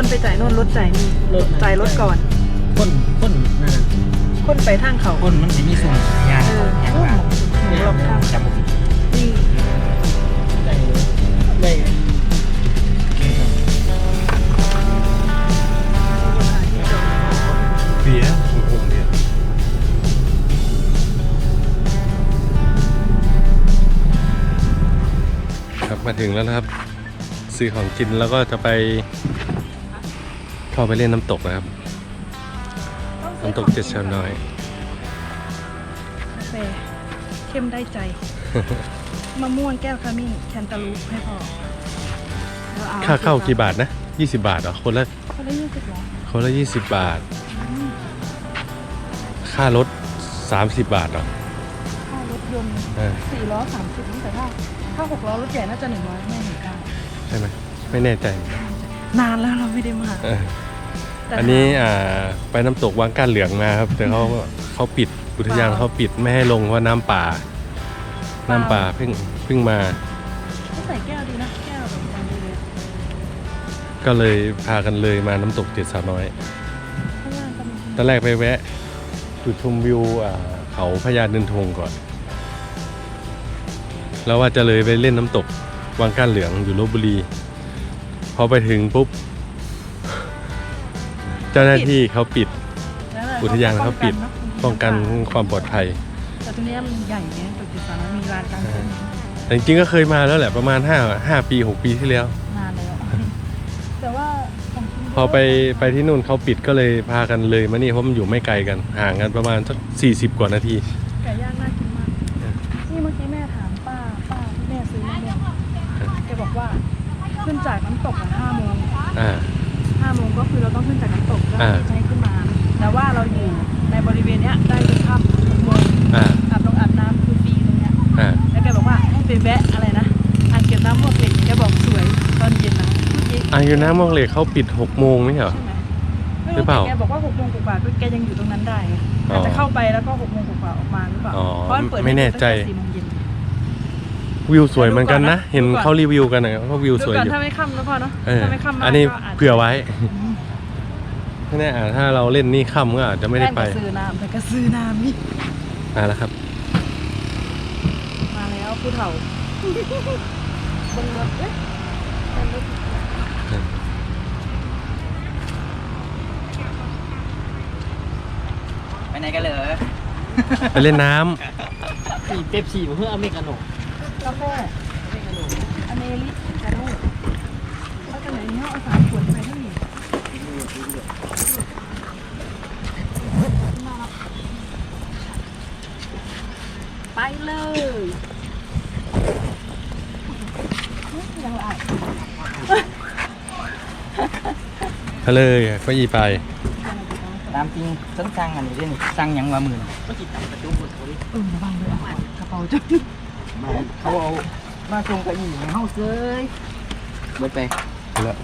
คนไปจ่ายโน่นรถจ่ายนี่รถจ่ายรถก่อน คนคนนั่นน่ะคนไปทางเขาคนมันสิมีสุ่มยางเออเขายางพูดมาหมูรอบข้างจำบ่ผิดนี่ได้ได้เบียร์ผมผมเบียร์ครับมาถึงแล้วนะครับ ซื้อของกินแล้วก็จะไป เข้าไปเล่นน้ำตกนะครับ น้ำตกเจ็ดชาวน้อยกาแฟเข้มได้ใจ มะม่วงแก้วขมิ้นแคนตาลูปให้พอแล้วอค่าเข้ากี่บาทนะ 20 บาทเหรอ คนละเขาได้ยี่สิบเหรอคนละ 20 บาท ค่ารถ 30 บาทเหรอ ค่ารถยนต์เออ สี่ล้อสามสิบนี่แต่ถ้าถ้าหกล้อรถใหญ่น่าจะหนึ่งร้อยไม่หนึ่งเก้าใช่ไหมไม่แน่ใจ นานแล้วเราไม่ได้มา เออแต่ อันนี้อ่าไปน้ำตกวังก้านเหลืองมาครับ แต่เขาเขาปิดอุทยานเขาปิดไม่ให้ลงเพราะน้ำป่า น้ำป่าเพิ่งเพิ่งมาเขาใส่แก้วดีนะแก้วแบบมันดีเลยก็เลยพากันเลยมาน้ำตกเจ็ดสาวน้อย ข้างล่างก็มีตอนแรกไปแวะ จุดชมวิวอ่าเขาพญาเดินทงก่อน แล้วว่าจะเลยไปเล่นน้ำตกวังก้านเหลืองอยู่ลบบุรี พอไปถึงปุ๊บเจ้าหน้าที่เขาปิดแล้วแหละอุทยานเขาปิดป้องกันความปลอดภัยแต่ตรงเนี้ยมันใหญ่เนี่ยตึกจิตสานะมีลานกลางเต็นท์แต่จริงๆก็เคยมาแล้วแหละประมาณ5 5ปี6ปีที่แล้วนานแล้วแต่ว่าของกินเยะพอไปไปที่นู่นเขาปิดก็เลยพากันเลยมานี่เพราะมันอยู่ไม่ไกลกันห่างกันประมาณสัก40 กว่านาทีไก่ย่าง อ่า ใช้ขึ้นมา แต่ว่าเราอยู่ในบริเวณเนี้ยได้ถึงค่ำหกโมงอ่าอาบน้ำอาบน้ำคือฟรีตรงเนี้ยอ่าแล้วแกบอกว่าให้ไปแวะอะไรนะอ่างเก็บน้ำพวกเหล็กแกบอกสวยตอนเย็นนะพูดจริงอายุน้ำมองเหล็กเขาปิด6โมงไม่ใช่เหรอ ใช่ไหมไม่หรือเปล่าแต่แกบอกว่าหกโมงกว่าๆก็แกยังอยู่ตรงนั้นได้ไงอ๋ออาจจะเข้าไปแล้วก็หกโมงกว่าๆออกมาหรือเปล่าอ๋อเพราะมันเปิดไม่แน่ใจ ตั้งต่สี่โมงเย็น วิวสวยเหมือนกันนะดูก่อนนะเห็นดูก่อนเขารีวิวกันนะเขาวิวดูสวยก่อนอยู่ถ้าไม่ค่ำนะพ่อเนาะเออถ้าไม่ค่ำมากอันนี้ก็าจจะเผื่อไว้ ไม่แน่อาจถ้าเราเล่นนี่ค่ำก็อาจจะไม่ได้ไปแม่งก็ซื้อน้ำแต่ก็ซื้อน้ำนี่มาแล้วครับ มาแล้วผู้เฒ่าบนรถเอ๊ะบนรถไปไหนกันเหรอไปเล่นน้ำสี่เป๊ปซี่เพื่ออเมริกาโน่กาแฟอเมริกาโน่เขาจะไหนเนี่ยเอาสามขวดไปที่นี่ ไปเลยยังไงทะเลยก็ยีไป ตามจริงฉันสั่งอันนี้ด้วยนี่สั่งหยังว่าหมื่นก็จิตตังประตูหมดเลยเออระวังเลยอะกระเป๋าจะมาเขาเอามาชงกระอี่ในห้องเซยเบิดไปแล้ว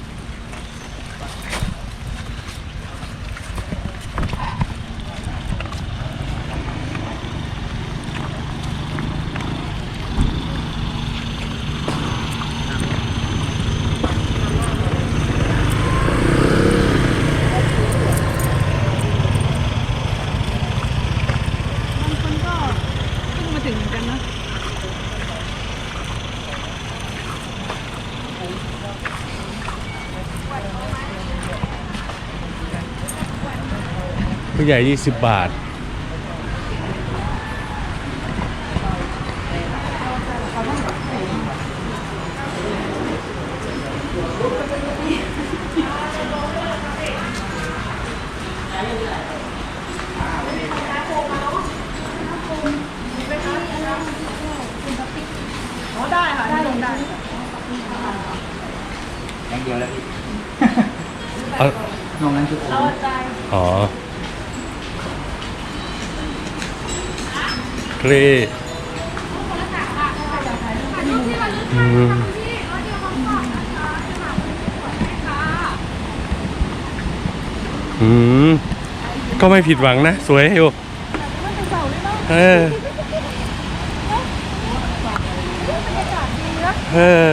บางคนก็เพิ่งมาถึงเหมือนกันนะ ผู้ใหญ่ 20 บาท ไม่ผิดหวังนะ สวยอยู่เออเออ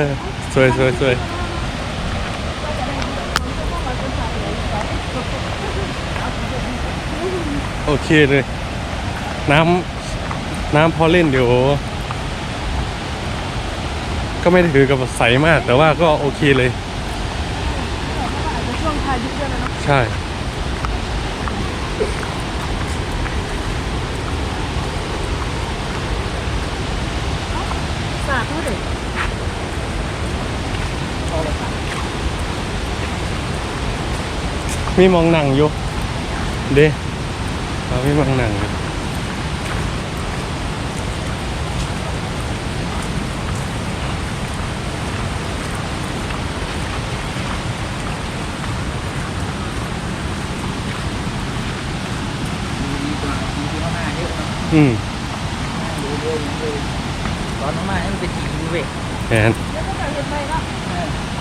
สวยสวยสวยโอเคเลย น้ำน้ำพอเล่นเดี๋ยวก็ไม่ถือกับใสมาก แต่ว่าก็โอเคเลย ใช่ มีมองหนังอยู่ เด้เอามีมองหนังอยู่มีตัวมีตัวหน้าเยอะเนาะอืมดูเยอะเลยตอนน้ำมาให้มันเป็นสีเว้ยแอนเดี๋ยวก็จะเห็นไปละ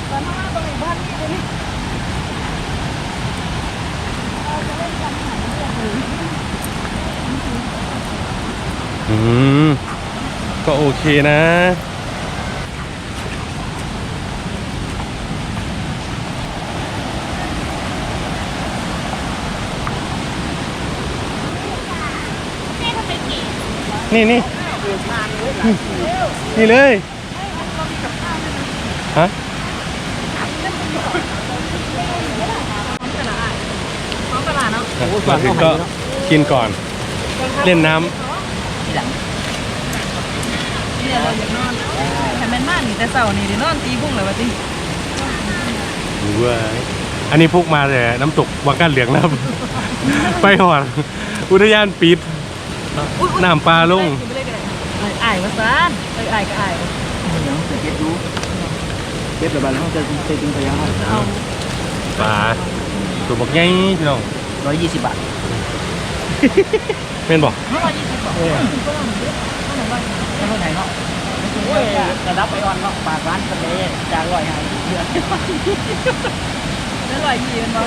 แต่ถ้ามาตรงไหนบ้านนี่เลยนี่เราจะเล่นกันหาเรื่ อืม ก็โอเคนะ นี่นี่นี่เลย ฮะ ท้องตลาดเนาะ มาถึงก็กินก่อน เล่นน้ทีหลังแต่แม่นมากนี่แต่เสาร์นี่เดี๋ยวนอนตีบุ้งเลยวะจิำเว้ยอันนี้พวกมาแต่น้ำตกวังก้านเหลืองนะครับ ไปหอดอุทยานปิดน้ำปลาลง ไปเลยก็ได้เอ้ยอ้ายมาซานเอ้ยอ้ายก็อ้ายเดี๋ยวจะเก็บดูเก็บระบายแล้วจะจะจึงพยายามเอาปลาตัวบอกไงพี่น้อง ร้อยยี่สิบบาทเป็นบอกเท่าไหร่ยี่สิบบาทเออก็ต้องเยอะเท่าไหร่บ้างแล้วเท่าไหร่เนาะโอ้ยระดับไปออนเนาะปากร้านกันเลยจากร้อยห้าสิบเดือนแล้วลอยยี่มันมา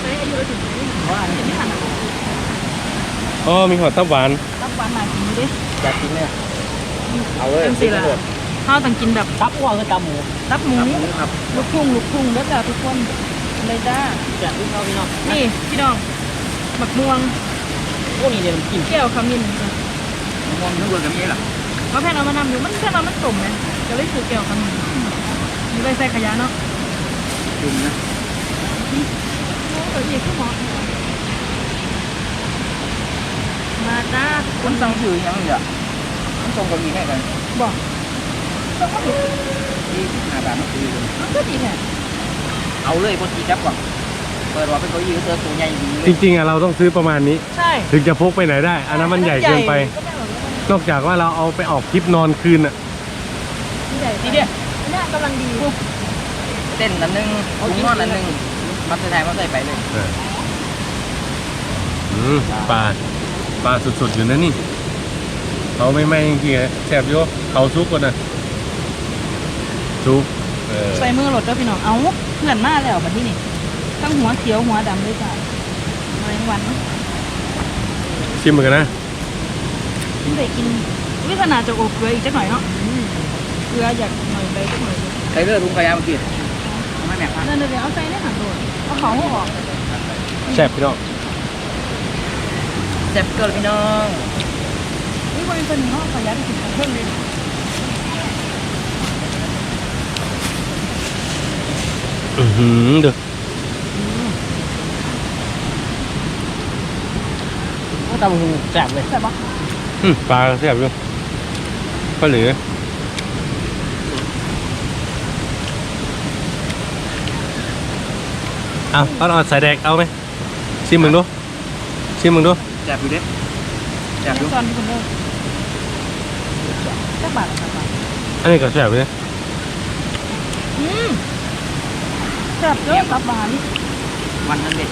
ใช้อายุถึงนี้ว่าอันเห็นนี้ไม่ทันอะอ๋อมีหอดตับหวานรับหวานมากินดิอยากกินเนี่ยเอาเลยเต็มสี่ละข้าวต้องกินแบบตับอ้วนกับตับหมูรับหมูตับหมูครับลูกทุ่งลูกทุ่งแล้วจ้าทุกคน เลยจ้าจากที่เขาพี่น้องนี่พี่น้องหมักม่วงพวกนี้เดี๋ยวกินแก้วขมิ้นมองทั้งเบอร์กับนี้หรอมะแพร้าวมานำอยู่มันแค่เรามันต้มไหมก็เลยคือแก้วขมิ้นมีใบใส่ขยะเนาะกินนะเอออีกคือหมอมาจ้าคนสั่งซื้อยังเนี่ยมันส่งกับมีให้กันบอกต้องมาดูที่ห้าบาทมันคือมันก็ดีแท้ เอาเลยพอดีครับก่อนเปิดว่าเป็นเก้าอี้เจอตัวใหญ่ดีจริงๆอะเราต้องซื้อประมาณนี้ ใช่ถึงจะพกไปไหนได้ อันนั้นมันใหญ่เกินไปก็ไม่หรอกนอกจากว่าเราเอาไปออกทริปนอนคืนอะใหญ่ดีเดียเนี่ยกำลังดีเต้นอันนึงถุงนอนอันนึงมัดใส่มาใส่ไปเลยอืมปลาปลาสุดๆอยู่นะนี่เขาไม่ไหม่จริงๆอะแสบโยเขาซุกก่อนนะซุกเออใส่มือหลดแล้วพี่น้องเอาเพื่อนมาแล้วบัดที่นี่ทั้งหัวเขียวหัวดำเลยจ้ะมาทั้งวันชิมเหมือนกันนะไม่ได้กินวิขนาดจะอบเกลืออีกจักหน่อยเนาะเกลืออยากหน่อยไปจักหน่อยใส่เลือดลุงขยามากินไม่แม่ครับนั่นเดี๋ยวเอาใส่ในหันโดดเอาของออกแสบพี่น้องเจ็บเกินพี่น้องนี่บริษัทนี้เขาขยันกินของเพิ่มเลย อือหือเด้อก็ตำหูแสบเลยใส่ปะอืมปลาแสบอยู่ก็เหลือเอาเอาเอาใส่แดกเอาไหมชิมมึงดูชิมมึงดูแสบอยู่เด้แสบอยู่ตอนที่คุณเลิกจักบาทจักบาทอันนี้ก็แสบเลยอืม แซ่บเยอะตับบาทนี่วันนั้นเด็ก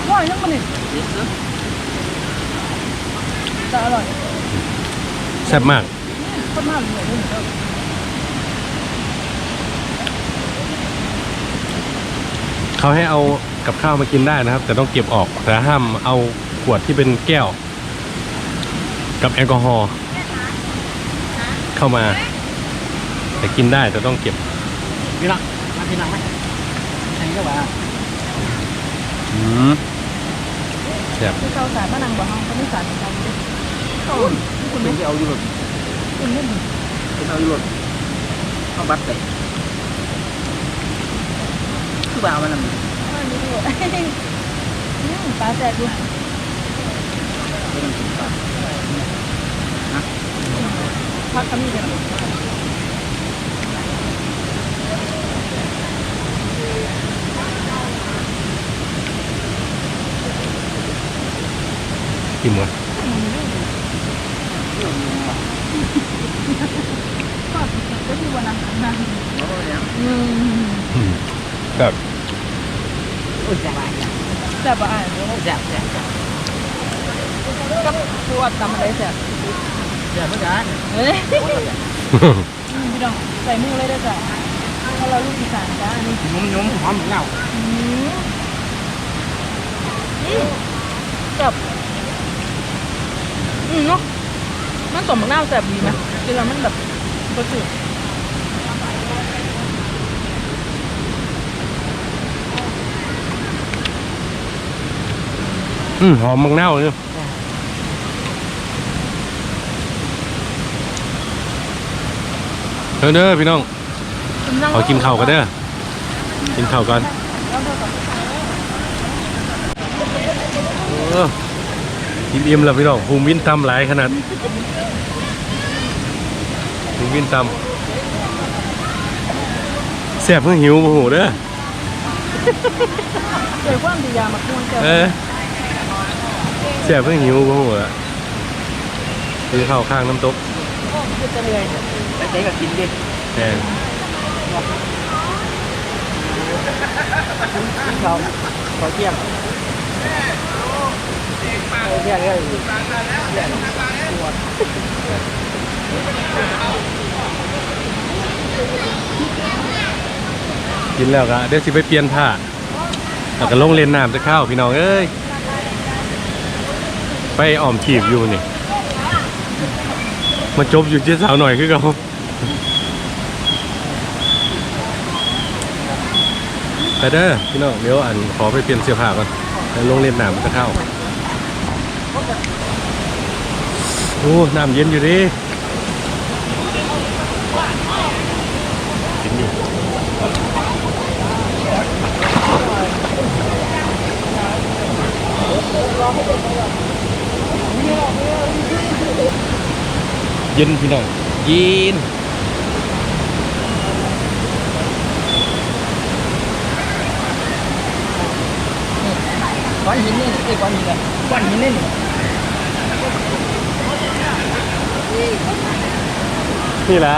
อร่อยทั้งมันนี่เด็กเสือจะอร่อยแซ่บมากโคตรมากเลยเลยเขาให้เอากับข้าวมากินได้นะครับ แต่ต้องเก็บออกแต่ห้ามเอาขวดที่เป็นแก้ว กับแอลกอฮอล์เข้ามา แต่กินได้แต่ต้องเก็บพี่น้องมาพี่น้องไหมอันนี้ ก็ว่าอืมแซ่บคือเขาสารมะนังบ่เฮาเขาไม่สารเหมือนกันเลยคุณคุณเป็นที่เอาอยู่หรอคุณเล่นเป็นเอาอยู่หรอเอาบัตรไปคือบ่าวมันน่ะว่านี่ด้วยอืมปลาแซ่บด้วยเป็นน้ำจิ้มปลาพักก็มีกัน กินหมดก็ก็คือวันนั้นนั้นโอ้ยยังอืมอืมแบบโอ้ยแซ่บอะแต่บ่อ่านเลยแซ่บแซ่บแซ่บกับปวดตำอะไรแซ่บแซ่บเหมือนกันเฮ้ยอืมพี่น้องใส่มือเลยได้จ้ะเพราะเราลูกอีสานจ้านี่ยุ่มยุ่มหอมเหงาอืมอืมแบบอืมเนาะมัน สมกับหน้าแซ่บดีไหมกินแล้วมันแบบรสจืดอืมหอมมังเน่าเนี่ยเด้อเด้อพี่น้องขอกินข้าวกันเด้อกินข้าวก่อนเออกินอิ่มแล้วพี่น้องภูมิวินตำหลายขนาดภูมิ วินตำแซ่บเพิ่งหิวโอ้โหเด้อเจอความดียามาควงเจอเออแซ่บเพิ่งหิวโอ้โหอะกินข้าวข้างน้ำตกคือจะเลยแต่ใจก็กินดิแทนกินเขาขอเที่ยงขอเที่ยงเลย กินแล้วก็เดี๋ยวสิไปเปลี่ยนผ้าแล้วก็ลงเล่นน้ำจะเข้าพี่น้องเอ้ย ไปอ้อมถีบอยู่นี่มาจบอยู่เจ๊สาวหน่อยคือเขาไปเด้อพี่น้องเดี๋ยวอันขอไปเปลี่ยนเสื้อผ้าก่อนแล้วลงเล่นน้ำจะเข้าโอ้น้ำเย็นอยู่ดิกินอยู่เย็นพี่น้องเย็นก้อนหินนี่ไอ้ก้อนหินเลยก้อนหินนี่นี่แหละ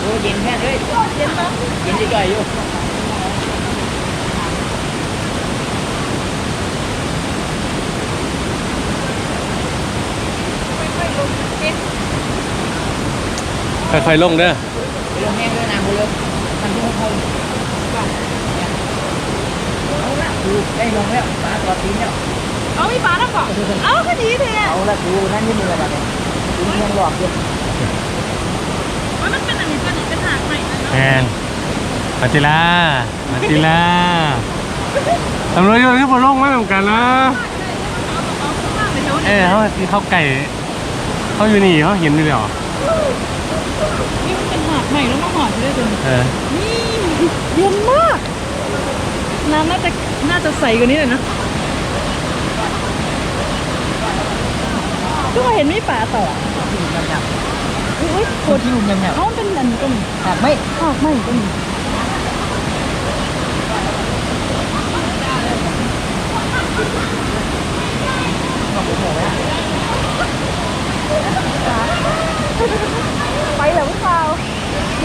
โอ้เย็นแค่เลยเย็นปะเย็นจ่อยๆอยู่ ค่อยๆลงเด้อเรื่องแห้งเรื่องน้ำหมดเลยมันที่เขาเขาเอาละกูได้ลงแล้วปลาตัวตีนแล้วเอามีปลาแล้วก่อนเอาแค่นี้เถอะเอาละกูนั่นนี่มืออะไรเนี่ยกูยังหลอกอยู่มันเป็นอันนี้เป็นอันนี้เป็นหางใหม่นะแอนมาติลามาติลาตำรวจยนต์ขึ้นบนโลกไม่เหมือนกันนะเออเขาที่เขาไก่เขาอยู่นี่เขาเห็นนี่เลยเหรอ นี่มันเป็นหาง ใหม่แล้วมาหอดด้วยตัวเออนี่เย็นมาก น้ำน่าจะน่าจะใสกว่านี้เลยนะก็เห็นไม่ป่าต่อที่หนุ่มยำอุ้ยๆโคตัวตรที่หนุ่มยำเขาเป็นอันนี้ก็มีๆแต่ไม่ออกไม่ก็มีไปเหรอพี่เปล่าเห็นเหรอพี่เปล่าเรียนแล้วเรียนแล้วมันอยากนั่งที่เดีย ค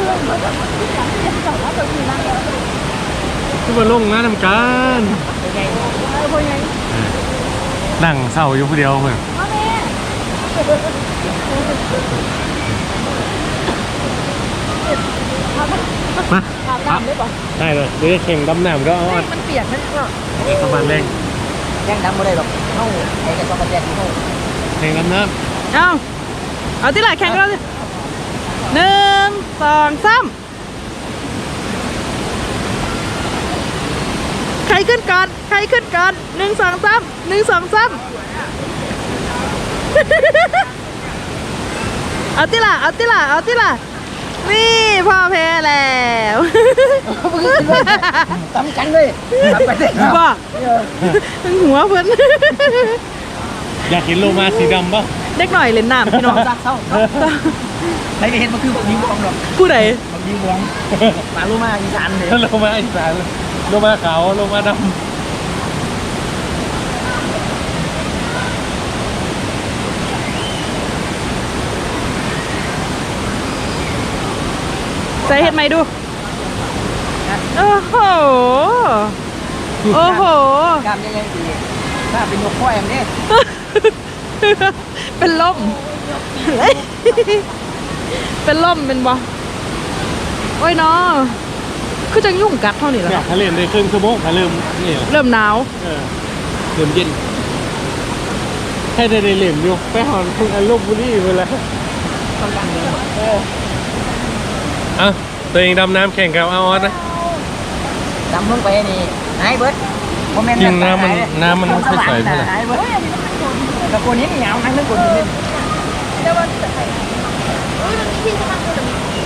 ือนมันอยากที่หลังเรียนก่อนลงแล้วขึ้นบนโลกนะทำการนั่งเศร้าอยู่คนเดียวเพื่อนพ่อแม่พามาอาบน้ำได้ปะได้เลยเดี๋ยวจะแข่งดำน้ำก็เอาเฮ้ยมันเปียกนะพ่อสะพานแรงแย่งดำบ่ได้หรอกเฮาไอ้กันต้องมาแย่งเฮาแข่งดำน้เอาเอาที่ไหนแข่งกันแล้วสิหนึ่งสองสามใครขึ้นก่อน ใครขึ้นก่อนหนึ่งสองสามหนึ่งสองสามเอาที่ละเอาที่ละเอาที่ละนี่พ่อแพ้แล้ว ตำกันเลยกลับไปได้ครับบอกทั้งหัวเพิ่นอยากเห็นโลมาสีดำปะเด็กหน่อยเล่นน้ำพี่น้องซักเศร้าใครได้เห็นมันคือบักยิงบวงหรอกผู้ใดบักยิงบวงมาโลมาอีสานเลยโลมาอีสานโลมาขาวโลมาดำใส่เห็ดไหมดู โอ้โห โอ้โห กล้ามยังไงดีถ้าเป็นนกข้อยแบบนี้เป็นล่ม เป็นล่มเป็นบ่โอ้ยเนาะคือจังยุ่งกัดเท่านี้ำแหละเนี่ยเขาเล่นได้ครึ่งชั่วโมงเขาเริ่มนี่เริ่มหนาว เออเริ่มเย็นให้ได้ได้เล่นอยู่ไปหอนพึ่งอันลบบุรีไปแล้วต้องการเลยเอออะตัวเองดำน้ำแข่งกับอาออสนะ ดำลงไปนี่หายเบิดโมเมนต์จริงน้ำมันน้ำมันไม่ใสเท่าไหร่ หายเบิดตะโกนนี้เหนียวนั่งนึกคนนึง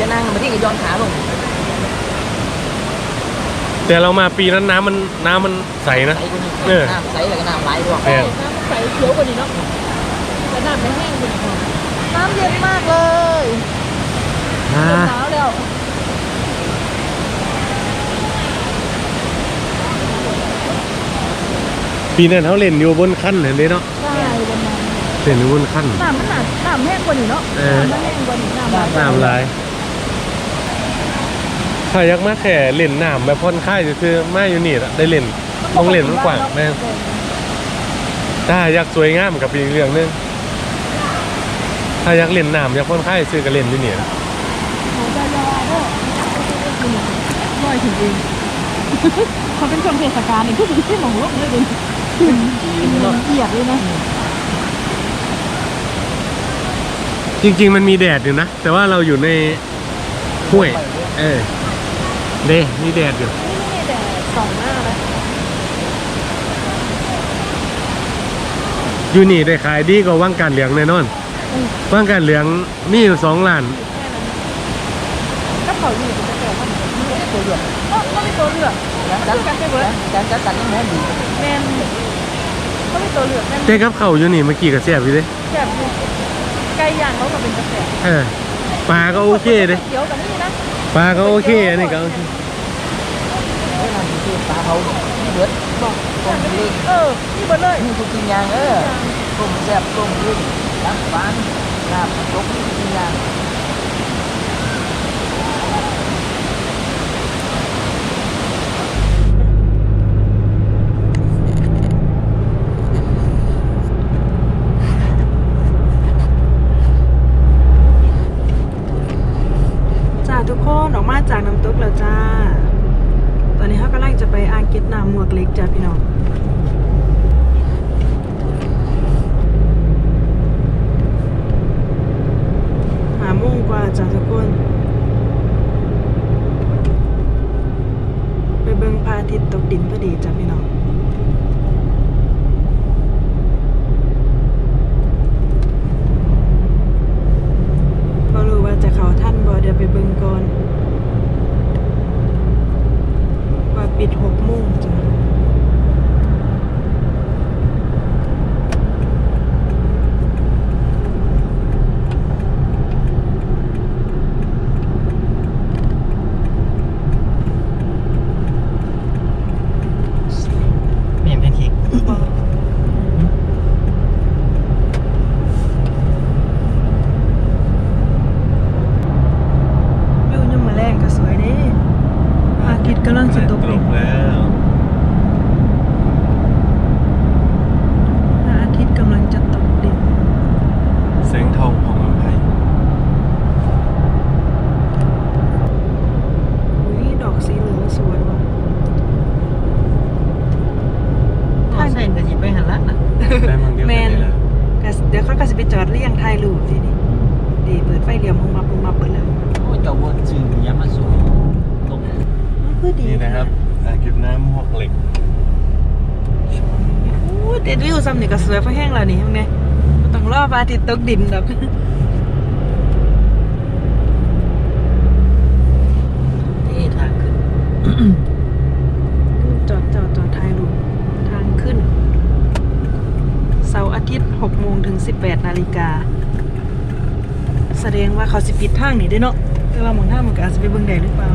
จะนั่งมาที่กระยอนขาลงแต่เรามาปีนั้นน้ำมันน้ำมันใสนะ ใสกว่านี้เออ น้ำใสแล้วก็น้ำไหลด้วยแพงน้ำใสเขียวกว่านี้เนาะแต่น้ำไม่แห้งกว่านี้น้ำเย็นมากเลยอ่าเริ่มหนาวแล้ว ปีนั้นเขาเล่นอยู่บนขั้นเห็นไหมเนาะใช่ประมาณเล่นอยู่บนขั้น น้ำมันหนาน้ำแห้งกว่านี้เนาะเออ น้ำแห้งกว่านี้น้ำไหลน้ำลายถ้าอยากมาแข่เล่นน้ำแบบพ่อนค่ายคือๆมาอยู่นี่ละได้เล่นมองเล่นมันกว้างแม่งถ้าอยากสวยงามกับอีกเรื่องหนึงถ้าอยากเล่นน้ำอยากพ่อนค่ายซื้อก็เล่นอยู่นี่ละของใจยาวก็ลอยถึงเองเขาเป็นคนเทศกาลเนี่ยพูดถึงที่หลงโลกเลย ดิเกียดเลยนะ จริง ๆ มันมีแดดอยู่นะ แต่ว่าเราอยู่ในห้วย เออเด้มีแดดอยู่นี่แต่สองหน้านะอยู่นี่ได้ขายดีกว่าว่างการเหลืองแน่นอนว่างการเหลืองมีอยู่สองล้านก็เขาอยู่เป็นแต่ว่าไม่ได้ตัวเลือกก็ไม่ตัวเลือกจัดกันไปเบิดจัดจัดจัดยังไงดีแมนก็ไม่ ตัวเลือกแมนแต่กับเขาวอยู่นี่เมื่อกี้ก็แซ่บอยู่เด้แบบไก่ย่างเขาก็เป็นกระแสเออปลาก็โอเคเด้เขียวกับนี่นะปลาก็โอเคอันนี้ก็โอเคเฮ้ยนั่นคือปลาเขาเบิดบอกต้มเล้งเออนี่บนเลยนี่ทุกสิ่งอย่างเออต้มแซ่บต้มเล้งน้ำหวานน้ำตกนี่ทุกสิ่งอย่าง ทุกคนออกมาจากน้ำตกแล้วจ้า ตอนนี้เขากำลังจะไปอ่างเก็บน้ำหมวกเล็กจ้าพี่น้องหาโมุ่งกว่าจ้าทุกคน ไปเบิ่งพระอาทิตย์ตกดินพอดีจ้าพี่น้อง พระอาทิตย์ตกดินดอกนี่ทางขึ้น จอดจอดจอดท้ายรูปทางขึ้น เสาร์อาทิตย์6โมงถึง 18นาฬิกา แสดงว่าเขาสิปิดทางนี่ได้เนาะ แต่ว่าหมองท่ามันก็อาจจะไปเบิ่งได้หรือเปล่า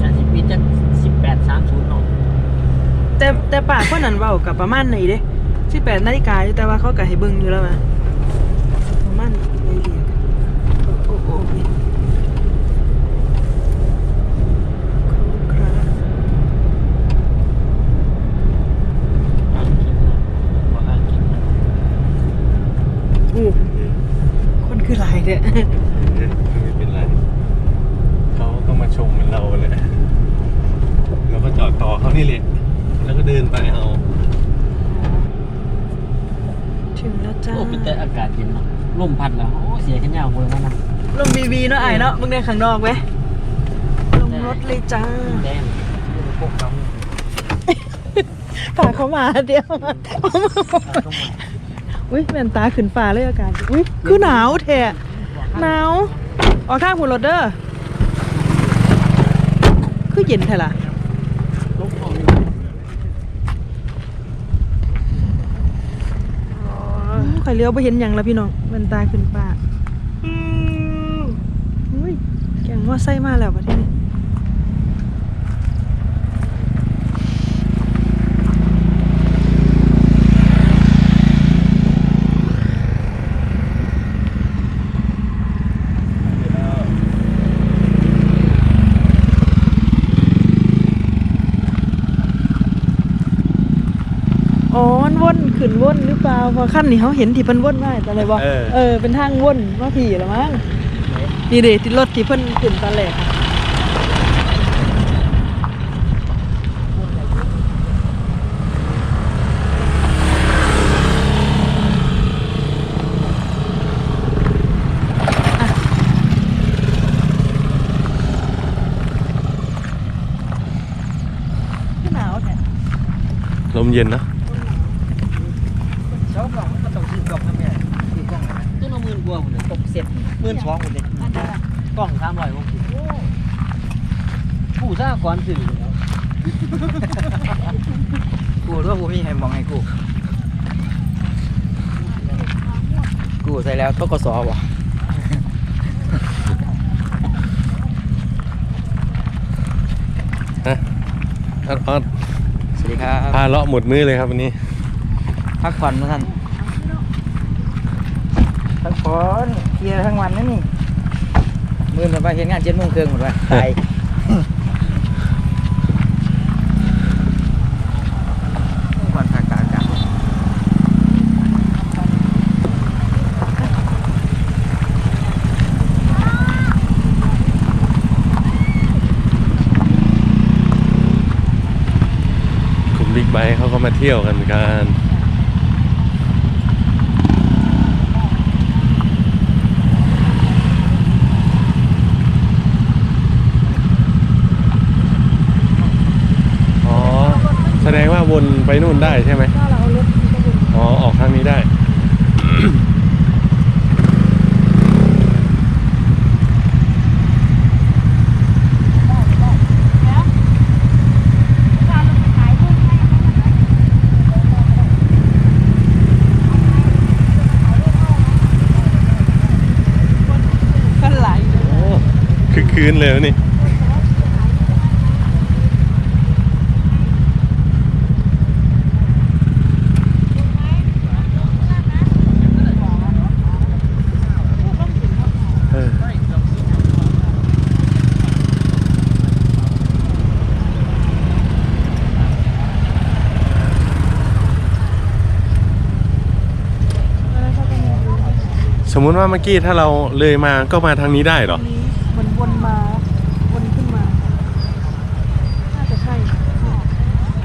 อาจจะปีจะสิบแปดสามศูนย์เนาะ แต่แต่ป่าค นนั้นเว้ากับประมาณนี้เด้18นาฬิกาอยู่แต่ว่าเขาก็ให้เบิ่งอยู่แล้วว่าประมาณไหนเรียกโอ้โอ้โอ้โครงครา ว่าอ่างกินนะ อู้คนคือหลายเด้อ ไม่เป็นไรเขาก็มาชมเหมือนเราเลยแล้วก็จอดต่อเขานี่เลยแล้วก็เดินไปเอา ถึงแล้วจ้า โอ้เป็นแต่อากาศเย็นเนาะ ลมพัดแล้วโอ้เสียกันยาวเว้ยมันนะลงบีบีเนาะไอ้ายเนาะมึงได้ข้างนอกไหมลงรถเลยจ้าแดงพวกเขาฝากเขามาเดียวต้องมาอุ้ยแว่นตาขึ้นฟ้าเลยอากาศอุ้ยคือหนาวแท้หนาวออกข้างหัวรถเด้อคือเย็นแท้ล่ะ ลมเขาอยู่ อืมข่อยเลี้ยวไปเห็นหยังแล้วพี่น้องแว่นตาขึ้นฟ้าอุ้ยแกงว่าไส้มาแล้วประเทศนี้ อ๋อมันวนขึ้นวนหรือ เปล่าเพอขั้นนี้เขาเห็นที่เพิ่นวนมาแต่อะไรบ่เออ เออเป็นทางวนว่าผีแล้วมั้งนี่เด้ที่รถที่เพิ่นขึ้นตอนแรกอะคือหนาวแท้ลมเย็นนะ เช้ากล่องก็ต้องซื้อกล่องนะแม่ซื้อกล่องนะตัวละหมื่นกว่าหมดเลยตกเสร็จหมื่นสองหมดเลยกล่องสามร้อยหกสิบผู้ ซ่าก่อนสื่อแล้วกูด้วยกูมีให้มองให้กู กูใส่แล้วทกสวะฮะออดออดสวัสดีครับ พาเลาะหมดมือเลยครับวันนี้ พักผ่อนนะท่านพักผ่อนเคลียร์ทั้งวันนั่นนี่ มือหมดไปเห็นงานเจ็ดโมงครึ่งหมดไปตายวันพักกลางกัน กลุ่มบิ๊กไบค์เขาก็ มาเที่ยวกันกันอ๋อแสดงว่าวนไปนู่นได้ใช่ไหม ถ้าเราเอารถที่ก็วน อ๋อ ออกทางนี้ได้ กันไหลาย โอ้ คือคืนเลยวะนี่สมมุติว่าเมื่อกี้ถ้าเราเลยมาก็มาทางนี้ได้หรอ นี้มันวนมาวนขึ้นมา น่าจะใช่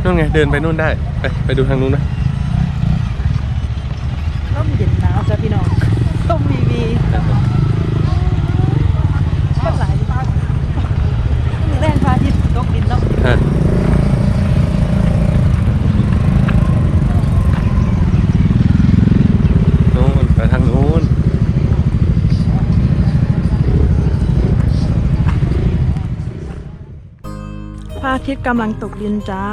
นู่นไงเดินไปนู่นได้ ไปไปดูทางนู้นนะร่มเย็นหนาวจ้ะพี่น้องต้มวีวีชอบหลายมากนี่แรงพระอาทิตย์ตกดินเนาะฮะนู้นไปทางนู้นพระอาทิตย์กำลังตกดินจ้า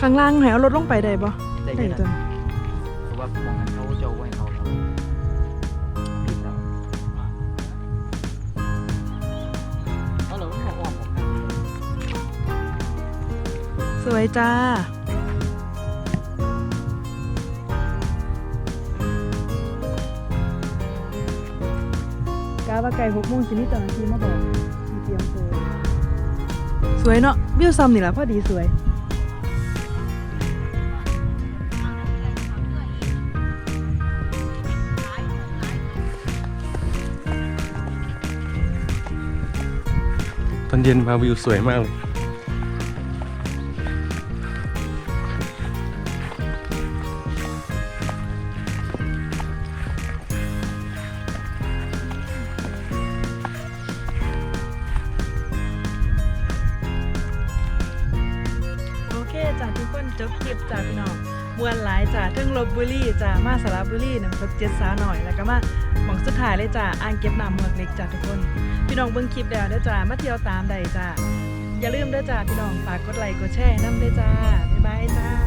ข้างล่างไหนเอารถลงไปได้ปะได้ได้ได้จ้ะเพราะว่ามองกันเขาจะเอาไว้เขาเราปิดแล้วเอาเราไม่บอกผมสวยจ้า ว่าไก่หกโมงสินี่จ้าทีมาบอกมีเตรียมตัวสวยเนาะวิวซัมนี่แหละพอดีสวยตอนเย็นมาวิวสวยมากเลย พี่น้องมวนหลายจ้าทั้งลบบุรีจ้ามาสระบุรีน้ำตกเจ็ดสาวหน่อยแล้วก็มาหมองสุดท้ายเลยจ้าอ่างเก็บน้ำเมือกเล็กจ้าทุกคน พี่น้องเบิ่งคลิปแล้วเด้อจ้ามาเที่ยวตามใดจ้าอย่าลืมเด้อจ้าพี่น้องฝากกดไลค์กดแชร์น้ำเด้อจ้าบ๊ายบายจ้า